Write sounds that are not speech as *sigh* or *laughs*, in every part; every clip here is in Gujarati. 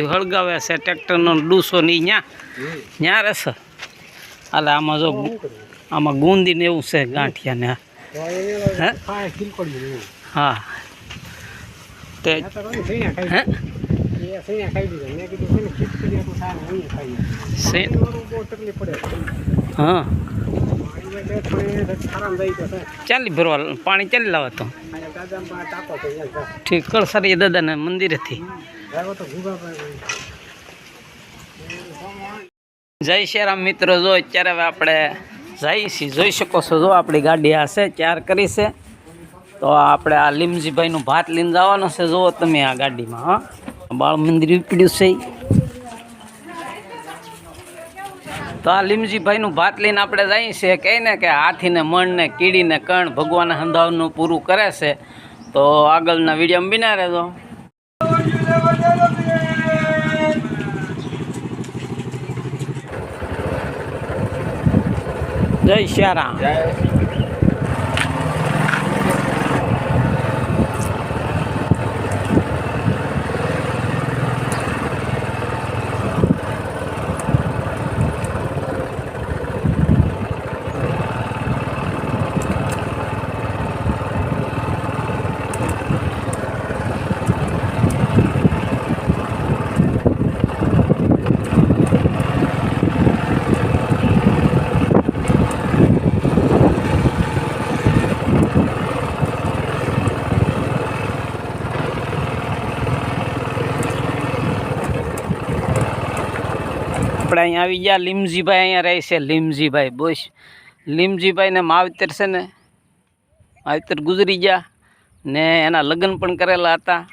ઓલું હળગાવે છે, ટ્રેક્ટરનો ડૂસો ની ન્યા. ન્યા રહેશે. હાલે આમાં જો આમાં ગુંદી ને એવું છે ગાંઠિયા ને હે? તે હે? હા. ચાલી ભરવા, પાણી ચાલી લાવે તો. ઠીક કળસારી દાદાને મંદિરેથી. જય શ્રીરામ મિત્રો, જો અત્યારે હવે આપણે જઈએ છીએ. જોઈ શકો છો, જો આપણી ગાડી આ છે, ચાર કરી છે. તો આપણે આ લીમજીભાઈનું ભાત લઈને જવાનું છે. જુઓ તમે આ ગાડીમાં, હા. બાળ મંદિર ઉપડ્યું છે. તો આ લીમજીભાઈનું ભાત લઈને આપણે જઈએ છીએ. કહે ને કે હાથીને મણને, કીડીને કણ ભગવાન હંધાવનું પૂરું કરે છે. તો આગળના વિડીયોમાં બિના રહેજો. જય શ્યારામ આપણે અહીંયા આવી ગયા. લીમજીભાઈ અહીંયા રહે છે. લીમજીભાઈ, બોસ. લીમજીભાઈને માવતર છે ને, માવતર ગુજરી ગયા ને એના લગ્ન પણ કરેલા હતા.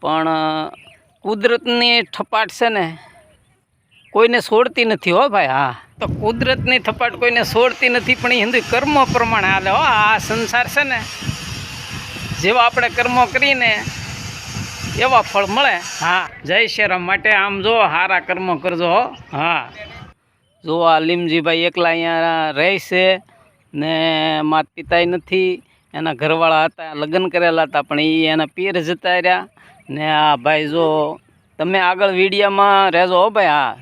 પણ કુદરતની થપાટ છે ને, કોઈને છોડતી નથી હો ભાઈ, હા. તો કુદરતની થપાટ કોઈને છોડતી નથી, પણ એ હિન્દુ કર્મો પ્રમાણે હાલે. હો, આ સંસાર છે ને, જેવા આપણે કર્મો કરીને એવા ફળ મળે? હા. જય શ્રીરામ. માટે આમ જો સારા કર્મ કરજો હો. હા. જો આ લીમજીભાઈ એકલા અહીંયા રહે છે ને માત પિતાય નથી એના ઘરવાળા હતા લગ્ન કરેલા હતા પણ એ એના પીર જતા રહ્યા. ને આ ભાઈ જો તમે આગળ વિડીયામાં રહેજો હો ભાઈ હા.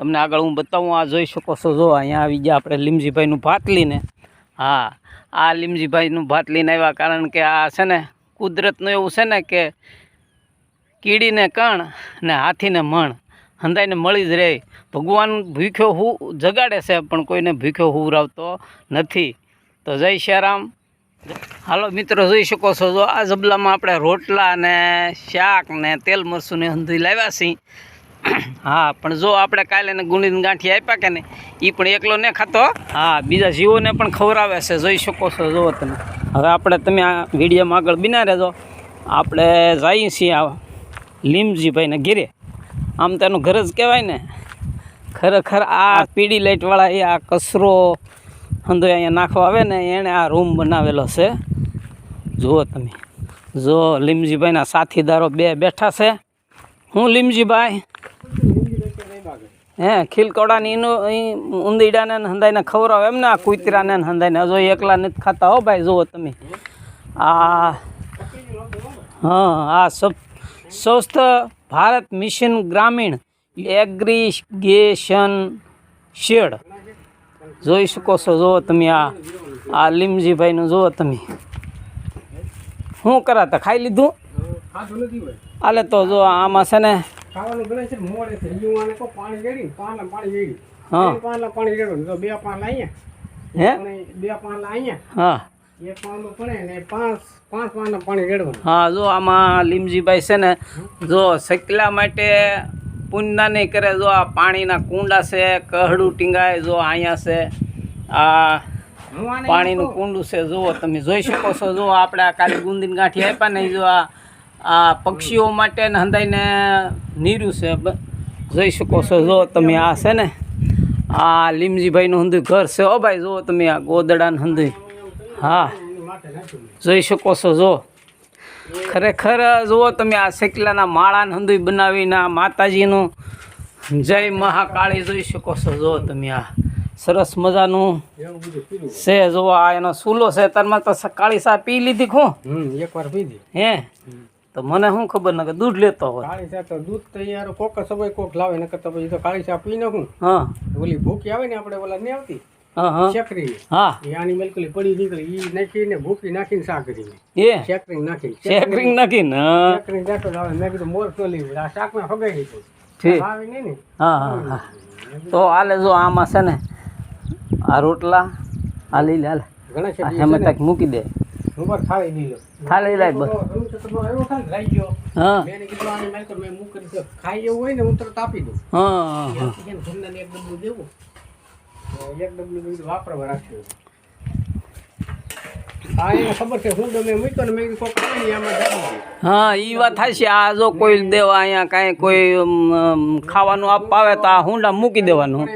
તમને આગળ હું બતાવું આ જોઈ શકો છો જો અહીંયા આવી ગયા આપણે લીમજીભાઈનું ભાત લઈને. હા આ લીમજીભાઈનું ભાત લઈને આવ્યા કારણ કે આ છે ને કુદરતનું એવું છે ને કે કીડીને કણ ને હાથીને મણ, હંધાઈને મળી જ રહે. ભગવાન ભૂખ્યો હું જગાડે છે, પણ કોઈને ભૂખ્યો હુવરાવતો નથી. તો જય શ્યારામ. હાલો મિત્રો, જોઈ શકો છો, જો આ જબલામાં આપણે રોટલા ને શાક ને તેલ મરસું ને હંધી લાવ્યા છીએ. હા, પણ જો આપણે કાલે એને ગુંડીને ગાંઠી આપ્યા કે ને એ પણ એકલો ને ખાતો. હા, બીજા જીવોને પણ ખવડાવે છે, જોઈ શકો છો જો તમે. હવે આપણે તમે આ વિડીયોમાં આગળ બિના રહેજો. આપણે જઈએ છીએ આ લીમજીભાઈને ઘેરે. આમ તો એનું ઘર જ કહેવાય ને. ખરેખર આ પીડી લાઇટવાળા એ આ કચરો હંધો અહીંયા નાખવા આવે ને, એણે આ રૂમ બનાવેલો છે. જુઓ તમે. જો લીમજીભાઈના સાથીદારો બે બેઠા છે. હું લીમજીભાઈ હે ખીલકોડાની એનું અહીં ઉંદીડાને હંધાઈને ખવડાવે એમને આ કુતરાને હંધાઈને હજુ એકલા નથી ખાતા હો ભાઈ જુઓ તમે. આ હા આ સ્વસ્થ ભારત મિશન ગ્રામીણ એગ્રીગેશન શેડ. જોઈ શકો છો જુઓ તમે આ આ લીમજીભાઈનું જુઓ તમે. શું કરાતા ખાઈ લીધું? આલે તો જો આમાં છે ને ખાવાનું બને છે મોડે થઈ ગયું આને કો પાણી રેડી પાન પાણી રેડી. હા. પાલા પાણી રેડો તો બે પાન અહીંયા. હે? બે પાન અહીંયા. હા. એક પાલું પાંચ પાંચ પાલા પાણી હા જો આમાં લીમજીભાઈ છે ને જો સકલા માટે પુણ્ય નહીં કરે જો આ પાણીના કુંડા છે કહડું ટીંગાય જો અહીંયા છે આ પાણીનું કુંડું છે જુઓ તમે જોઈ શકો છો જો આપણે આ કાલી ગુંદીની ગાંઠી આપ્યા નહીં જો આ આ પક્ષીઓ માટે ને હંધાઈને નીરું છે. જોઈ શકો છો જો તમે આ છે ને આ લીમજીભાઈનું હંધુ ઘર છે. ઓ ભાઈ જુઓ તમે આ ગોદડાનું હંધુ હા. જોઈ શકો છો જો. ખરેખર જુઓ તમે આ શેકલાના માળાને હંધુ બનાવીને આ માતાજીનું જય મહાકાળી જોઈ શકો છો જો તમે આ સરસ મજાનું છે. જો આ એનો સૂલો છે તારમાં તો કાળી સા પી લીધી ખું એકવાર પીધી હે? તો મને શું ખબર ન કે દૂધ લેતો હોય. કાળી ચા તો દૂધ તો યાર કોક સમય કોક લાવે નકર તો પછી તો કાળી ચા પી નાખું હા. ઓલી ભૂખી આવે ને આપણે ઓલા નહીં આવતી? શેકરી. હા. એ બિલકુલ પડી નીકળી ઈ નાખીને ભૂકી નાખીને શાક કરી એ? શેકરી નાખી નાખીને શેકરી જાતો આવે. મેં કીધું મોર તો આ શાકમાં ફગાઈ ગઈ ઠીક. આવે નહીં ને? હા હા હા. તો હાલે જો આમાં છે ને આ રોટલા આ લઈ લે હાલે ઘણા મૂકી દે. ખાઈ લીધો થાળી લાય બસ. હું. મેં કીધું આની મારી તો મેં મૂક કરી ખાઈ એવું હોય ને હું તરત આપી દઉં. હા એક ડબલું દેવું. એક ડબલું વાપરવા રાખ્યું. હા એ વાત છે. આ જો કોઈ દેવા અહીંયા કાંઈ કોઈ ખાવાનું આપવા આવે તો આ હુંડા મૂકી દેવાનું.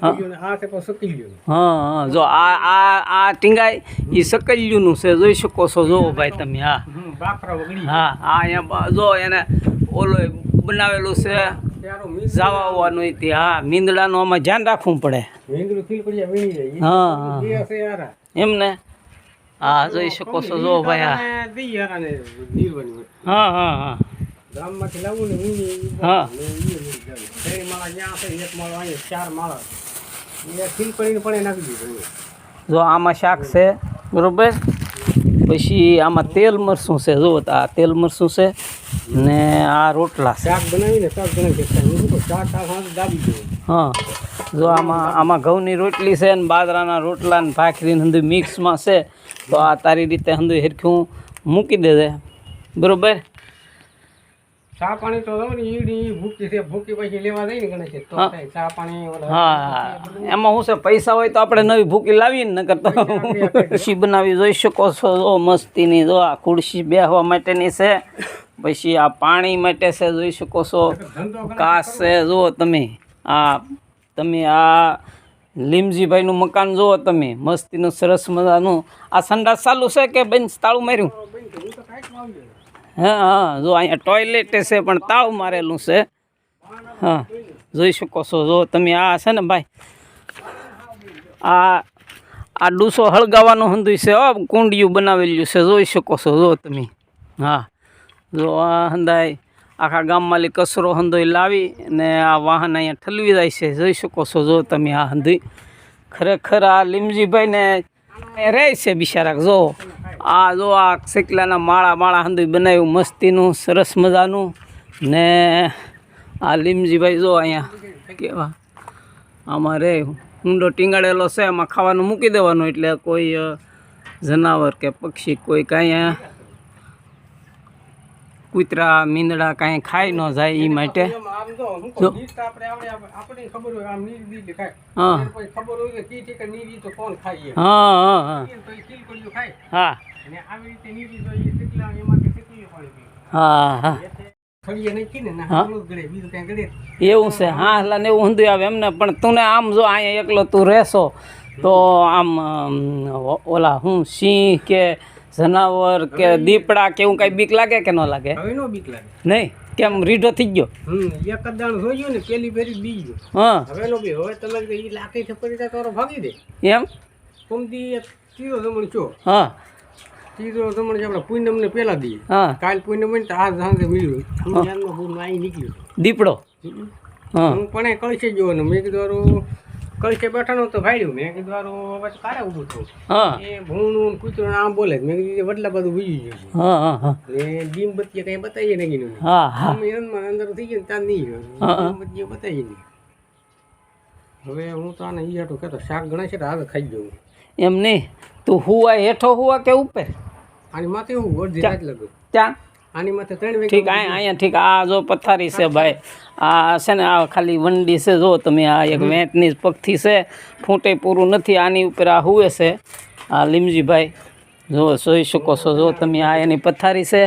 હા. હા જો આ આ આ ટીંગાઈ એ સકલ્યુંનું છે. જોઈ શકો છો. જો ભાઈ તમે હા. હા આ અહીંયા જો એને ઓલો બનાવેલું છે. જાવા આવવાનું તે હા મીંદડાનું આમાં ધ્યાન રાખવું પડે. હા હા. એમને હા જોઈ શકો છો જો ભાઈ હા. હા હા હા. જો આમાં શાક છે બરોબર? પછી આમાં તેલ મરસું છે જુઓ તો આ તેલ મરસું છે ને આ રોટલા શાક બનાવીને શાક બનાવી શાક હા જો આમાં આમાં ઘઉંની રોટલી છે ને બાજરાના રોટલા ને ભાખરી હંધુ મિક્સમાં છે તો આ તારી રીતે હંધુ હેરખું મૂકી દેજે. બરોબર? ચા પાણી તો ઈડી ભૂકી છે ભૂકી પછી લેવા જાય ને ગણે છે તો ચા પાણી હા એમાં શું છે પૈસા હોય તો આપણે નવી ભૂકી લાવીએ ને નકર તો ખુરશી બનાવી જોઈ શકો છો. જો મસ્તીની જો આ ખુરશી બેહવા માટેની છે. પછી આ પાણી માટે છે જોઈ શકો છો. કાસ છે જુઓ તમે. આ તમે આ લીમજીભાઈનું મકાન જુઓ તમે. મસ્તીનું સરસ મજાનું. આ સંડાસ ચાલુ છે કે બેન તાળું માર્યું? હું. હા, જો અહીંયા ટોયલેટ છે, પણ તાવ મારેલું છે. હા, જોઈ શકો છો, જો તમે આ છે ને ભાઈ, આ આ ડૂસો હળગાવાનું હંધું છે, હો, કુંડિયું બનાવેલું છે, જોઈ શકો છો, જો તમે. હા, જો આ હંધાય, આખા ગામમાંથી કચરો હંધોય લાવી ને આ વાહન અહીંયા ઠલવી જાય છે, જોઈ શકો છો, જો તમે આ હંધુય. ખરેખર આ લીમજીભાઈને રહે છે બિચારા જો. આ જો આ શેકલાના માળા માળા હંધુય બનાવ્યું મસ્તીનું સરસ મજાનું. ને આ લીમજીભાઈ જો અહીંયા કેવા આમાં રે ઊંડો ટીંગાડેલો છે એમાં ખાવાનું મૂકી દેવાનું એટલે કોઈ જનાવર કે પક્ષી કોઈ કાંઈ કૂતરા મીંદડા કાંઈ ખાઈ ન જાય એ માટે. હું. હા. હા હા. હા હા. એવું છે. હા એટલે ને એવું ઊંધું આવે એમને. પણ તું આમ જો અહીંયા એકલો તું રહેશો તો આમ ઓલા હું સિંહ કે જનાવર કે દીપડા કે એવું કાંઈ બીક લાગે કે ન લાગે? બીક લાગે. નહીં? કેમ રીઢો થઈ ગયો? એક દાણ જોયું ને પેલી ફેરી બીજી હા. હવે નો હવે તમે લાકડી થી પડી જાય તો હારો ભાગી દે. એમ? છો હા. ત્રીજો તમને આપણે પૂનમ ને પેલા દઈએ. હા. કાલ પૂનમ હોય તો આ સાંજે મળ્યું અહીં નીકળ્યું. દીપડો. હા. હું પણ એ કળશે જોવો ને મેં કીધું કળશે બેઠાનો તો ભાડ્યું મેં કીધું હવે કારે ઊભું થયું. હા. એ ભૂણું કૂતરો આમ બોલે મેં કીધું વડલા બધું બીજું ગયું હા હા ને ડીમ બત્તી કઈ બતાવીએ નહીં કીધું હા હા. એનમાં અંદર થઈ ગયું ને ત્યાં નહીં. ડીમ બત્તી બતાવીએ નહીં હવે હું તો આને ઈ હાટું કહેતો શાક ગણાય છે તો હાલ ખાઈ જવું. એમ નહીં. તું હુવા હેઠો હુવા કે ઉપર? આની માથે હું અડધી રાત લગું ત્યાં આની માથે ત્રણ ઠીક અહીંયા ઠીક આ જો પથારી છે ભાઈ. આ છે ને આ ખાલી વંડી છે જો તમે આ એક વેંટની પગથી છે ફૂટે પૂરું નથી આની ઉપર આ હુએ છે. આ લીમજીભાઈ જો જોઈ શકો છો જો તમે આ એની પથારી છે.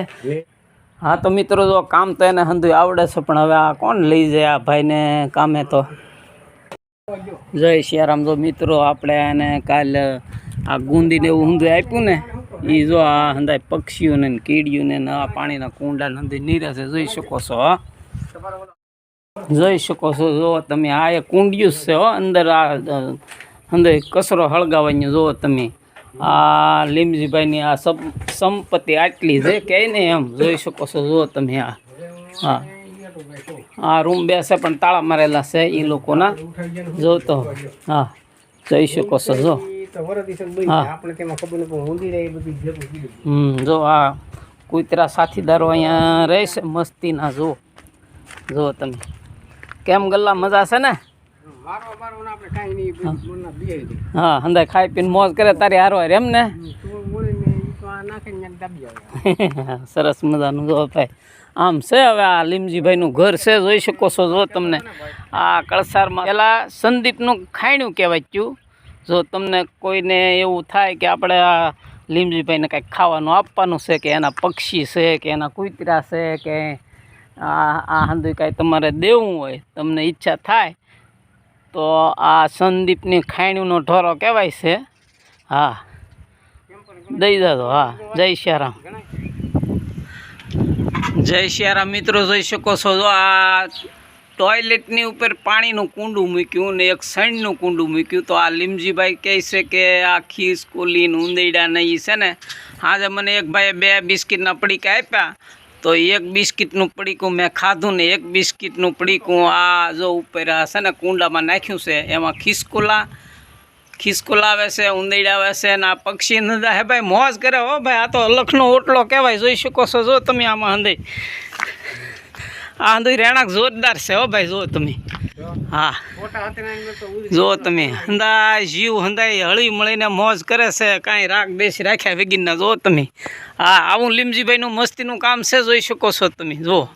હા તો મિત્રો જો કામ તો એને હંધુ આવડે છે પણ હવે આ કોણ લઈ જાય આ ભાઈને કામે તો? જય શિયારામ જો મિત્રો આપણે એને કાલ આ ગુંદીને એવું હંધુય આપ્યું ને એ જો આ હંધાય પક્ષીઓને કીડીઓને આ પાણીના કુંડા નીરે છે. જોઈ શકો છો જોઈ શકો છો, જો તમે આ એ કુંડિયું છે, હો, અંદર આ અંદર કચરો હળગાવવાનો જુઓ તમે. આ લીમજીભાઈની આ સંપત્તિ આટલી છે કે ને એમ. જોઈ શકો છો જુઓ તમે આ. હા. આ રૂમ બે છે, પણ તાળા મારેલા છે એ લોકોના. જો તો, હા. જોઈ શકો છો, જો. તો વરદી છે ને આપણે તેમાં ખબર નહીં ઊંધી રહે બધી ભેગું કીધું હમ જો આ કુતરા સાથીદારો અહીંયા રહેશે મસ્તીના જો જો તમે. કેમ ગલ્લા મજા છે ને? હા. હંદાય ખાઈ પીને મોજ કરે તારી હારો એમ ને? *laughs* સરસ મજાનું જો ભાઈ. આમ છે હવે આ લીમજીભાઈનું ઘર છે જોઈ શકો છો જો તમને. આ કળસારમાં પેલા સંદીપનું ખાયણું કહેવાય જો તમને કોઈને એવું થાય કે આપણે આ લીમજીભાઈને કંઈક ખાવાનું આપવાનું છે કે એના પક્ષી છે કે એના કૂતરા છે કે આ આ હંધું કાંઈ તમારે દેવું હોય, તમને ઈચ્છા થાય, તો આ સંદીપની ખાણીનો ઢોરો કહેવાય છે. હા. દઈ દાદો હા. જય શ્યારામ. જય શ્યારામ મિત્રો, જોઈ શકો છો આ ટોયલેટની ઉપર પાણીનું કુંડું મૂક્યું ને એક સણનું કુંડું મૂક્યું. તો આ લીમજીભાઈ કહે છે કે આ ખીસ કોલીન નહીં છે ને, આજે મને એક ભાઈએ બે બિસ્કિટના પડીકા આપ્યા. તો એક બિસ્કિટનું પડીકું મેં ખાધું ને એક બિસ્કિટનું પડીકું આ જો ઉપર છે ને કુંડામાં નાખ્યું છે. એમાં ખિસકોલા ખિસકોલા આવે છે ઉંદેડા આવે છે ને આ પક્ષી નદા હે ભાઈ, મોજ કરે હો ભાઈ. આ તો અલખનો ઓટલો કહેવાય, જોઈ શકો છો, જો તમે આમાં હંદઈ આ હંદઈ રહેણાંક જોરદાર છે હો ભાઈ, જો તમે. હા. તો જો તમે. હંદાય જીવ હંદાય હળી મળીને મોજ કરે છે, કાંઈ રાગ બેસી રાખ્યા વેગીનના જો તમે. હા, આવું લીમજીભાઈનું મસ્તીનું કામ છે, જોઈ શકો છો તમે, જો.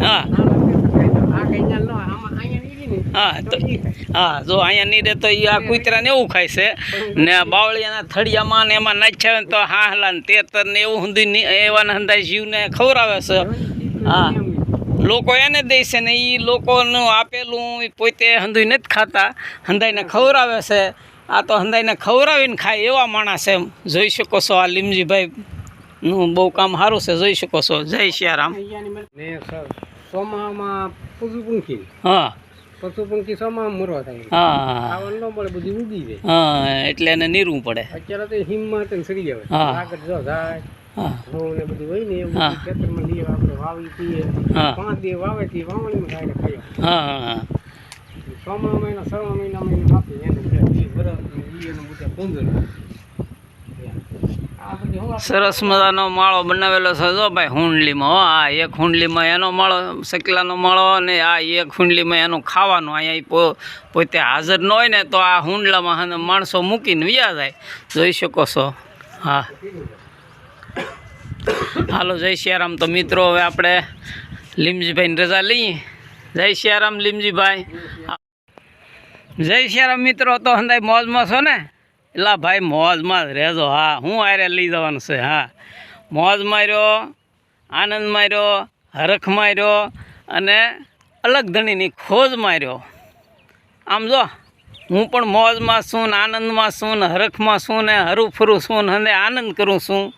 હા. હા તો હા જો અહીંયા નહીં રહે તો એ આ કૂતરાને એવું ખાય છે. ને બાવળિયાના થળિયામાં ને એમાં નાખ્યા તો હા હલા ને તેતર ને એવું ની- એવાના હંધાય જીવને ખવડાવે છે. હા. લોકો એને દે છે ને એ લોકોનું આપેલું પોતે હંધુય નથી ખાતા. હંધાઈને ખવડાવે છે. આ તો હંધાઈને ખવડાવીને ખાય એવા માણસ એમ. જોઈ શકો છો આ લીમજીભાઈ નું બહુ કામ સારું છે. જોઈ શકો છો. જય સિયારામ રામ સોમામાં હા. પશુ પંખી સોમામાં મરવા થાય. હા. ખાવાનું ન મળે બધું ઉગી જાય. હા એટલે એને નીરવું પડે. અત્યારે તો હિંમત ને સરી જાય આગળ જો જાય હા. બધું હોય ને એવું ખેતરમાં લઈએ આપણે વાવી પીએ પાંચ દિવસ વાવે થી વાવણીમાં ખાઈને ખાઈએ હા મહિના સવા મહિના મહિના આપીએ એને વરસ એનું બધા પંદર સરસ મજાનો માળો બનાવેલો છે. જો ભાઈ હુંડલીમાં હો, આ એક હુંડલીમાં એનો માળો, શકલાનો માળો અને આ એક હુંડલીમાં એનું ખાવાનું અહીંયા પોતે હાજર ન હોય ને તો આ હુંડલામાં માણસો મૂકીને વ્યા જાય. જોઈ શકો છો. હા. હાલો, જય સિયારામ તો મિત્રો, હવે આપણે લીમજીભાઈની રજા લઈએ. જય સિયારામ લીમજીભાઈ. જય સિયારામ મિત્રો, તો હંદાય મોજમાં છો ને? એલા ભાઈ, મોજમાં રહેજો, હા. હું આરે લઈ જવાનું છે, હા. મોજ માર્યો, આનંદ માર્યો, હરખ માર્યો અને અલગ ધણીની ખોજ માર્યો. આમ જો, હું પણ મોજમાં છું ને આનંદમાં છું ને હરખમાં છું ને હરું ફરું છું ને અને આનંદ કરું છું.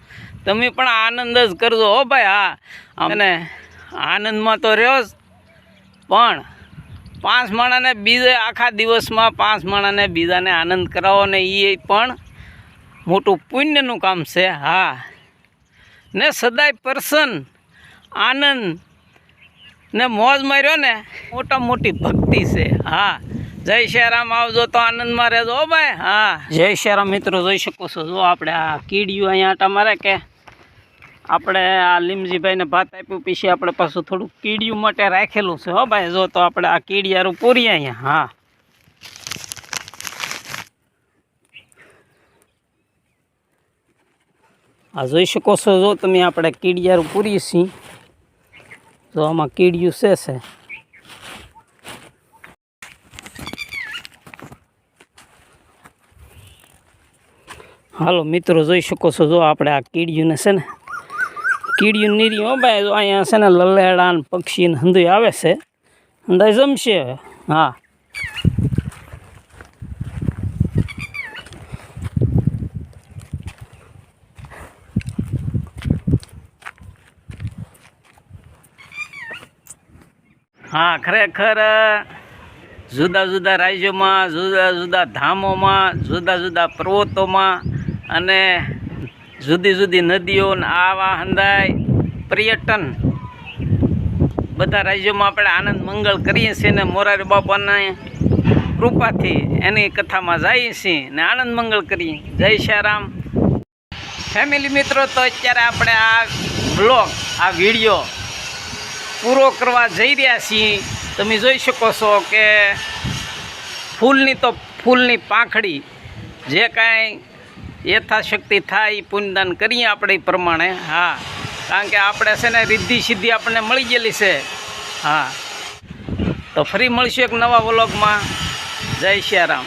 તમે પણ આનંદ જ કરજો, હો ભાઈ, હા. અને આનંદમાં તો રહ્યો જ. પણ પાંચ માણાને બીજે આખા દિવસમાં પાંચ માણાને બીજાને આનંદ કરાવો ને એ પણ મોટું પુણ્યનું કામ છે, હા. ને સદાય પ્રસન્ન, આનંદ ને મોજ માર્યો ને, મોટા મોટી ભક્તિ છે, હા. જય શ્યારામ, આવજો તો આનંદમાં રહેજો ભાઈ, હા. જય શ્યારામ મિત્રો, જોઈ શકો છો, જો આપણે આ કીડિયું અહીંયા આટા મારે કે આપણે આ લીમજીભાઈને ભાત આપ્યું, પછી આપણે પાછું થોડું કીડિયું માટે રાખેલું છે, હો ભાઈ, જો તો આપણે આ કીડિયારું પૂરીએ અહીંયા, હા. આ જોઈ શકો છો, જો તમે આપણે કીડિયારું પૂરીએ છીએ તો આમાં કીડિયું છે છે. હાલો, મિત્રો, જોઈ શકો છો, જો આપણે આ કીડિયુંને છે ને કીડીયું નીરી હો ભાઈ અહીંયા છે ને લલેડા ને પક્ષીને હંધુય આવે છે. અંદાજ જમશે હવે. હા. હા, ખરેખર, જુદા જુદા રાજ્યોમાં, જુદા જુદા ધામોમાં, જુદા જુદા પર્વતોમાં અને જુદી જુદી નદીઓ આવા હંદાય પર્યટન. બધા રાજ્યોમાં આપણે આનંદ મંગળ કરીએ છીએ ને મોરારી બાપાના કૃપાથી એની કથામાં જઈએ છીએ ને આનંદ મંગળ કરીએ. જય શ્યારામ. ફેમિલી મિત્રો, તો અત્યારે આપણે આ બ્લોગ આ વીડિયો પૂરો કરવા જઈ રહ્યા છીએ. તમે જોઈ શકો છો કે ફૂલની તો ફૂલની પાંખડી, જે કાંઈ યથાશક્તિ થાય પુણ્યદાન કરીએ આપણે પ્રમાણે. હા. કારણ કે આપણે છે ને રિદ્ધિ સિદ્ધિ આપણને મળી ગયેલી છે. હા. તો ફરી મળીશું એક નવા વ્લોગમાં. જય શ્યારામ